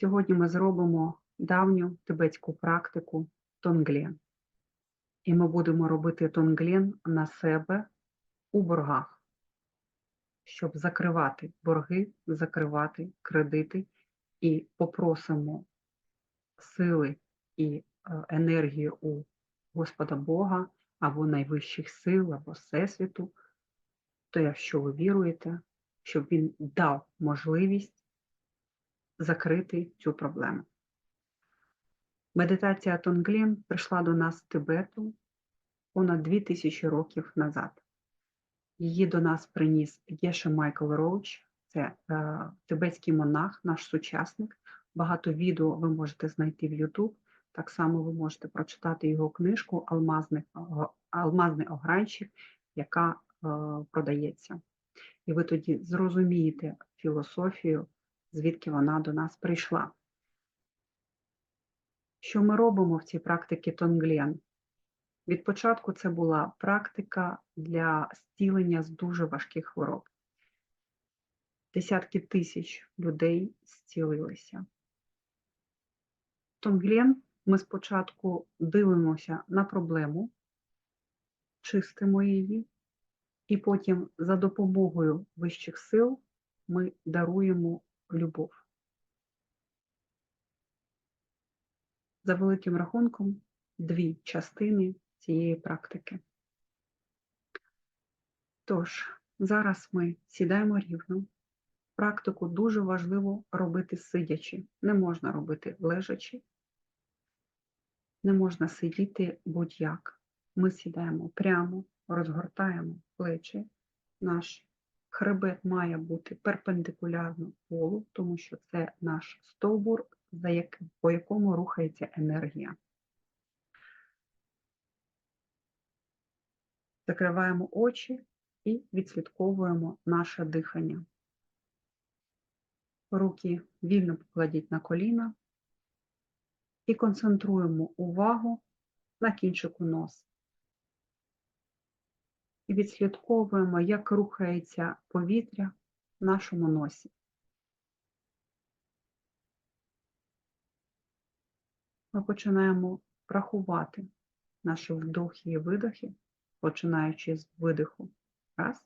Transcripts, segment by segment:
Сьогодні ми зробимо давню тибетську практику тонглен. І ми будемо робити тонглен на себе у боргах, щоб закривати борги, закривати кредити і попросимо сили і е, енергію у Господа Бога або найвищих сил, або Всесвіту, то якщо ви віруєте, щоб він дав можливість закрити цю проблему. Медитація Тонглін прийшла до нас з Тибету понад 2000 років назад. Її до нас приніс Єше Майкл Роуч, це е, тибетський монах, наш сучасник. Багато відео ви можете знайти в YouTube. Так само ви можете прочитати його книжку Алмазний, Алмазний огранчик, яка е, продається. І ви тоді зрозумієте філософію, звідки вона до нас прийшла. Що ми робимо в цій практиці Тонглен? Від початку це була практика для зцілення з дуже важких хвороб. Десятки тисяч людей зцілилися. Тонглен ми спочатку дивимося на проблему, чистимо її, і потім за допомогою вищих сил ми даруємо любов. За великим рахунком, дві частини цієї практики. Тож, зараз ми сідаємо рівно. Практику дуже важливо робити сидячи. Не можна робити лежачи, не можна сидіти будь-як. Ми сідаємо прямо, розгортаємо плечі. Наш хребет має бути перпендикулярно полу, тому що це наш стовбур, за яким, по якому рухається енергія. Закриваємо очі і відслідковуємо наше дихання. Руки вільно покладіть на коліна і концентруємо увагу на кінчику носа. І відслідковуємо, як рухається повітря в нашому носі. Ми починаємо рахувати наші вдохи і видохи, починаючи з видиху. Раз.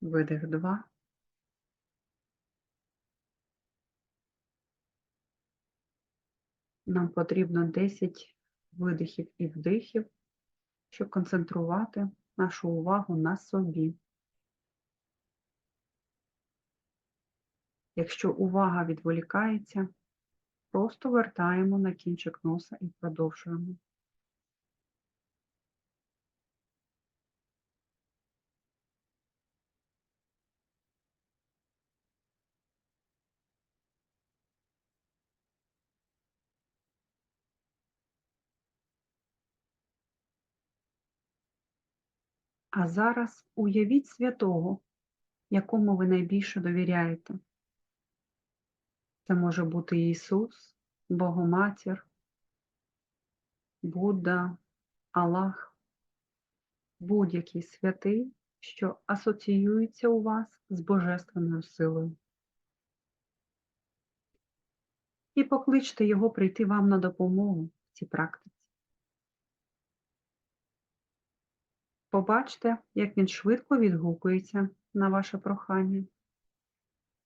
Видих два. Нам потрібно 10 видихів і вдихів, щоб концентрувати нашу увагу на собі. Якщо увага відволікається, просто вертаємо на кінчик носа і продовжуємо. А зараз уявіть святого, якому ви найбільше довіряєте. Це може бути Ісус, Богоматір, Будда, Аллах, будь-який святий, що асоціюється у вас з Божественною силою. І покличте Його прийти вам на допомогу в цій практиці. Побачте, як він швидко відгукується на ваше прохання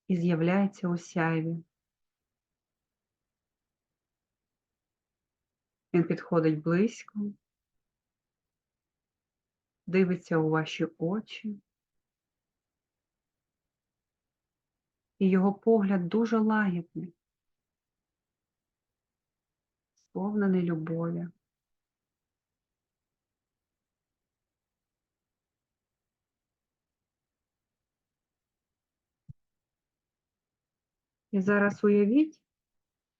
і з'являється у сяйві. Він підходить близько, дивиться у ваші очі, і його погляд дуже лагідний, сповнений любові. І зараз уявіть,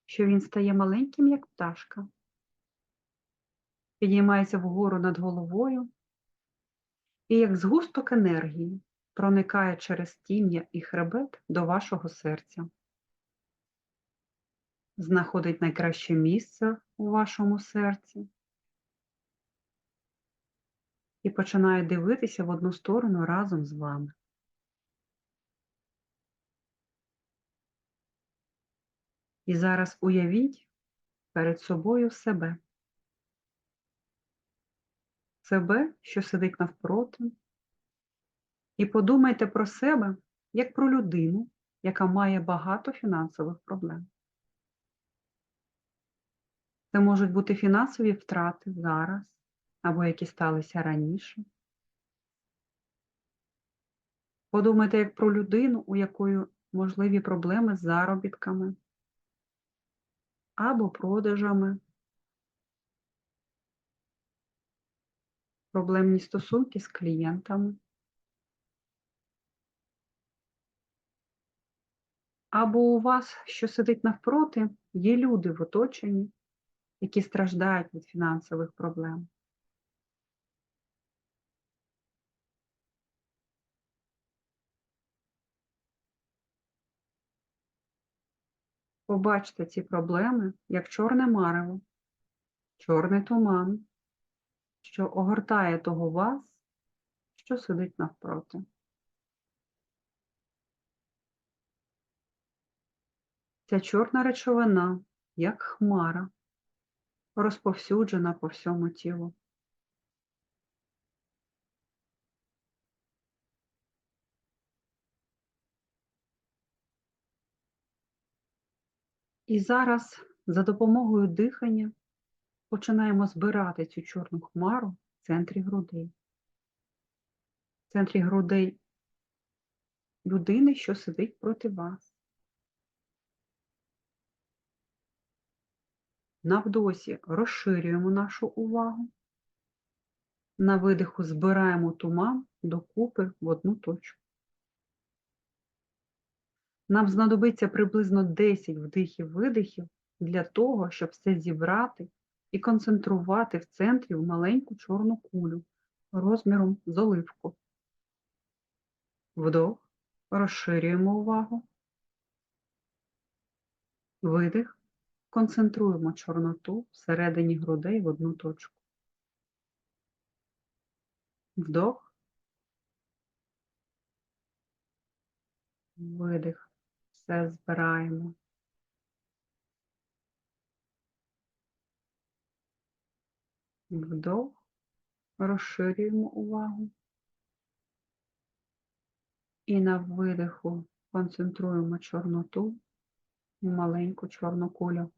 що він стає маленьким, як пташка, підіймається вгору над головою. І, як згусток енергії, проникає через тім'я і хребет до вашого серця, знаходить найкраще місце у вашому серці. І починає дивитися в одну сторону разом з вами. І зараз уявіть перед собою себе. Себе, що сидить навпроти, і подумайте про себе як про людину, яка має багато фінансових проблем. Це можуть бути фінансові втрати зараз або які сталися раніше. Подумайте як про людину, у якої можливі проблеми з заробітками або продажами, проблемні стосунки з клієнтами. Або у вас, що сидить навпроти, є люди в оточенні, які страждають від фінансових проблем. Побачте ці проблеми як чорне марево, чорний туман, що огортає того вас, що сидить навпроти. Ця чорна речовина, як хмара, розповсюджена по всьому тілу. І зараз за допомогою дихання починаємо збирати цю чорну хмару в центрі грудей. В центрі грудей людини, що сидить проти вас. На вдосі розширюємо нашу увагу. На видиху збираємо туман докупи в одну точку. Нам знадобиться приблизно 10 вдихів-видихів для того, щоб все зібрати і концентрувати в центрі в маленьку чорну кулю розміром з оливку. Вдох, розширюємо увагу. Видих, концентруємо чорноту всередині грудей в одну точку. Вдох. Видих все збираємо. Вдох, розширюємо увагу. І на видиху концентруємо чорноту маленьку чорну кулю.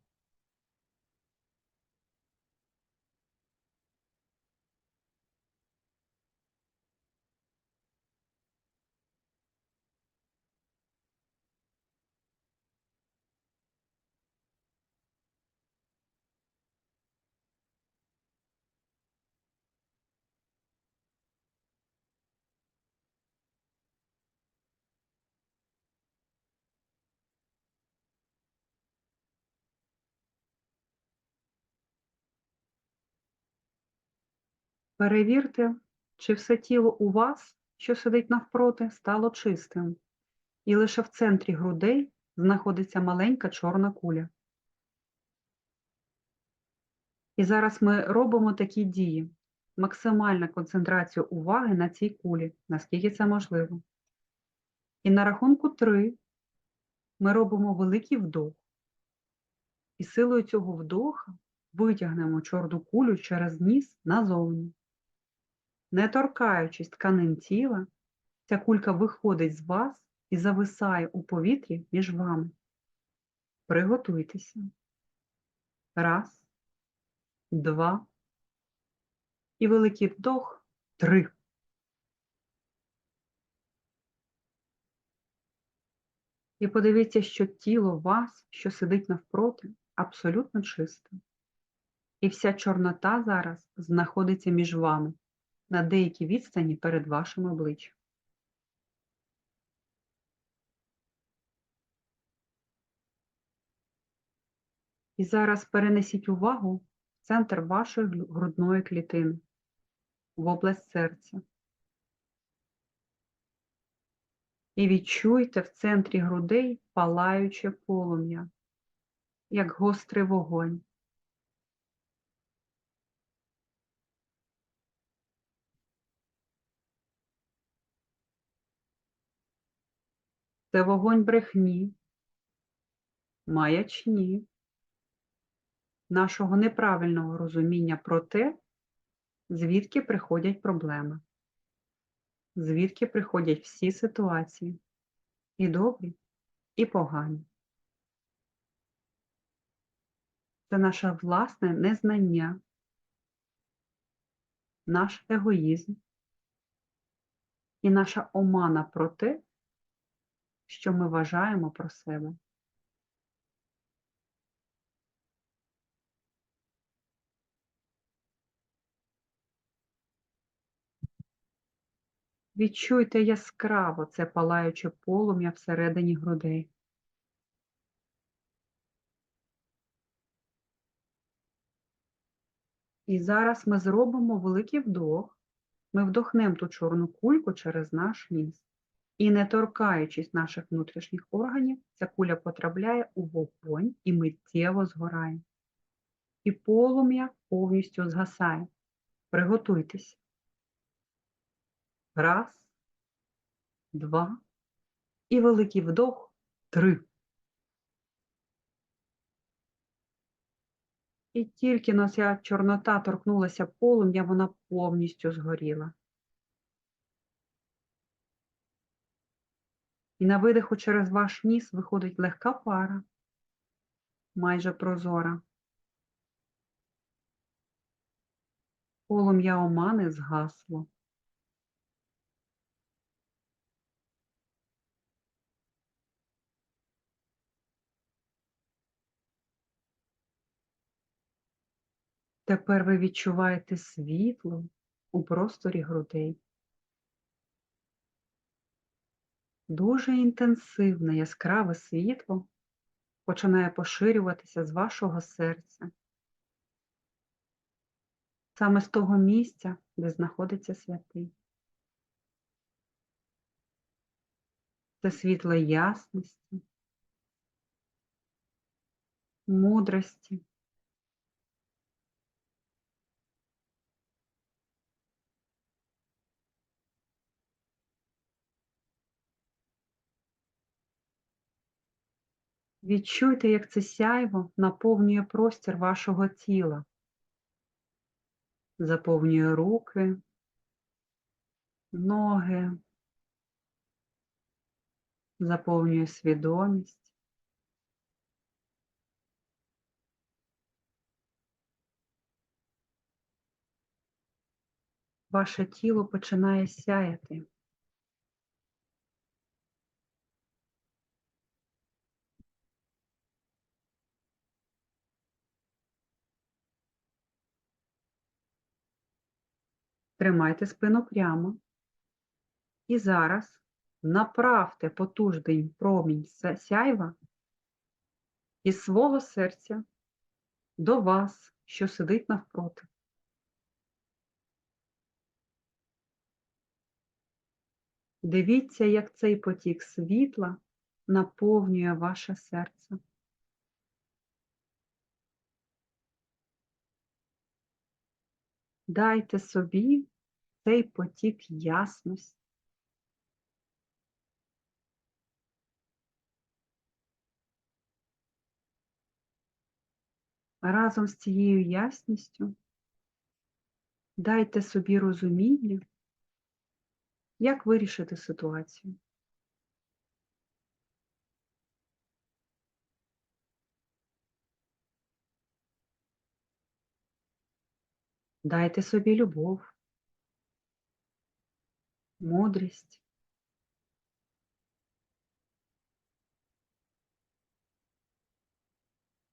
Перевірте, чи все тіло у вас, що сидить навпроти, стало чистим, і лише в центрі грудей знаходиться маленька чорна куля. І зараз ми робимо такі дії. Максимальна концентрація уваги на цій кулі, наскільки це можливо. І на рахунку 3 ми робимо великий вдох. І силою цього вдоха витягнемо чорну кулю через ніс назовні. Не торкаючись тканин тіла, ця кулька виходить з вас і зависає у повітрі між вами. Приготуйтеся. Раз, два. І великий вдох три. І подивіться, що тіло вас, що сидить навпроти, абсолютно чисте. І вся чорнота зараз знаходиться між вами на деякій відстані перед вашим обличчям. І зараз перенесіть увагу в центр вашої грудної клітини, в область серця. І відчуйте в центрі грудей палаюче полум'я, як гострий вогонь. Це вогонь брехні, маячні, нашого неправильного розуміння про те, звідки приходять проблеми, звідки приходять всі ситуації, і добрі, і погані. Це наше власне незнання, наш егоїзм. І наша омана про те, що ми вважаємо про себе. Відчуйте яскраво це палаюче полум'я всередині грудей. І зараз ми зробимо великий вдох. Ми вдохнемо ту чорну кульку через наш ніс. І не торкаючись наших внутрішніх органів, ця куля потрапляє у вогонь і миттєво згорає. І полум'я повністю згасає. Приготуйтесь. Раз, два. І великий вдох. Три. І тільки на ця чорнота торкнулася полум'я, вона повністю згоріла. І на видиху через ваш ніс виходить легка пара, майже прозора. Полум'я омани згасло. Тепер ви відчуваєте світло у просторі грудей. Дуже інтенсивне яскраве світло починає поширюватися з вашого серця, саме з того місця, де знаходиться святий. Це світло ясності, мудрості, Відчуйте, як це сяйво наповнює простір вашого тіла, заповнює руки, ноги, заповнює свідомість. Ваше тіло починає сяяти. Тримайте спину прямо. І зараз направте потужний промінь сяйва із свого серця до вас, що сидить навпроти. Дивіться, як цей потік світла наповнює ваше серце. Дайте собі цей потік ясності. Разом з цією ясністю дайте собі розуміння, як вирішити ситуацію. Дайте собі любов, мудрість.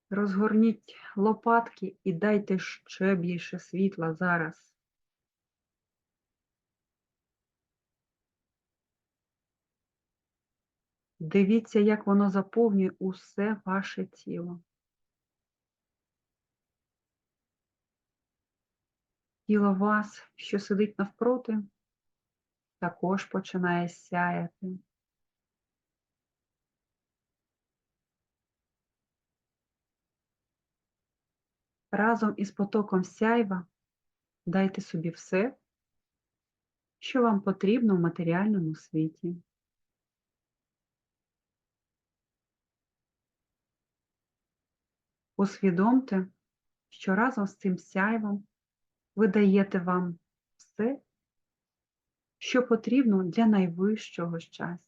Розгорніть лопатки і дайте ще більше світла зараз. Дивіться, як воно заповнює усе ваше тіло. Тіло вас, що сидить навпроти, також починає сяяти. Разом із потоком сяйва дайте собі все, що вам потрібно в матеріальному світі. Усвідомте, що разом з цим сяйвом ви даєте вам все, що потрібно для найвищого щастя.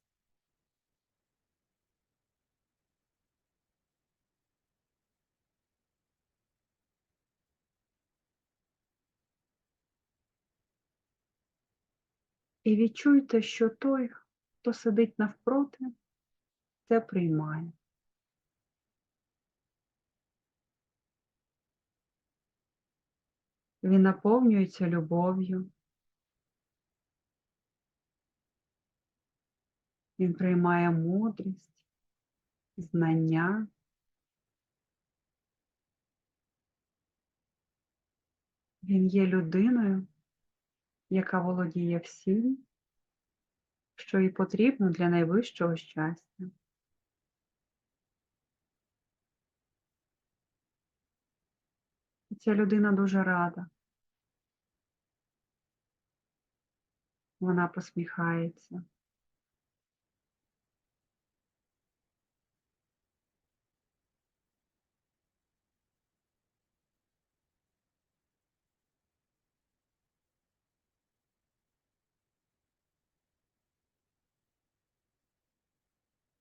І відчуйте, що той, хто сидить навпроти, це приймає. Він наповнюється любов'ю. Він приймає мудрість, знання. Він є людиною, яка володіє всім, що і потрібно для найвищого щастя. І ця людина дуже рада. Вона посміхається.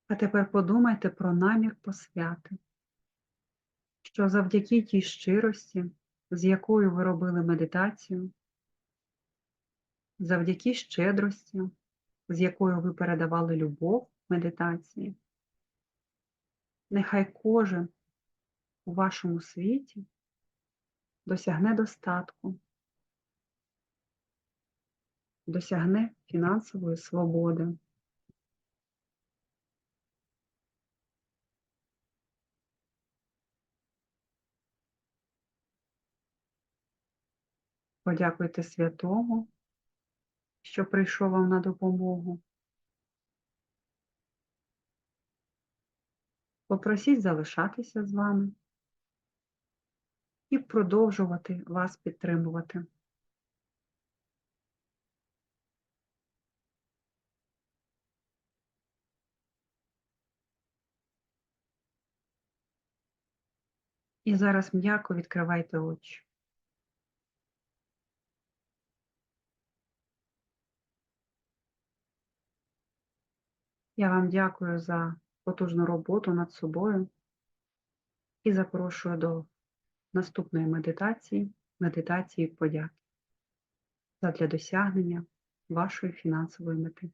А тепер подумайте про намір посвяти, що завдяки тій щирості, з якою ви робили медитацію, завдяки щедрості, з якою ви передавали любов медитації, нехай кожен у вашому світі досягне достатку, досягне фінансової свободи. Подякуйте святому, що прийшов вам на допомогу. Попросіть залишатися з вами і продовжувати вас підтримувати. І зараз м'яко відкривайте очі. Я вам дякую за потужну роботу над собою і запрошую до наступної медитації, медитації подяки задля досягнення вашої фінансової мети.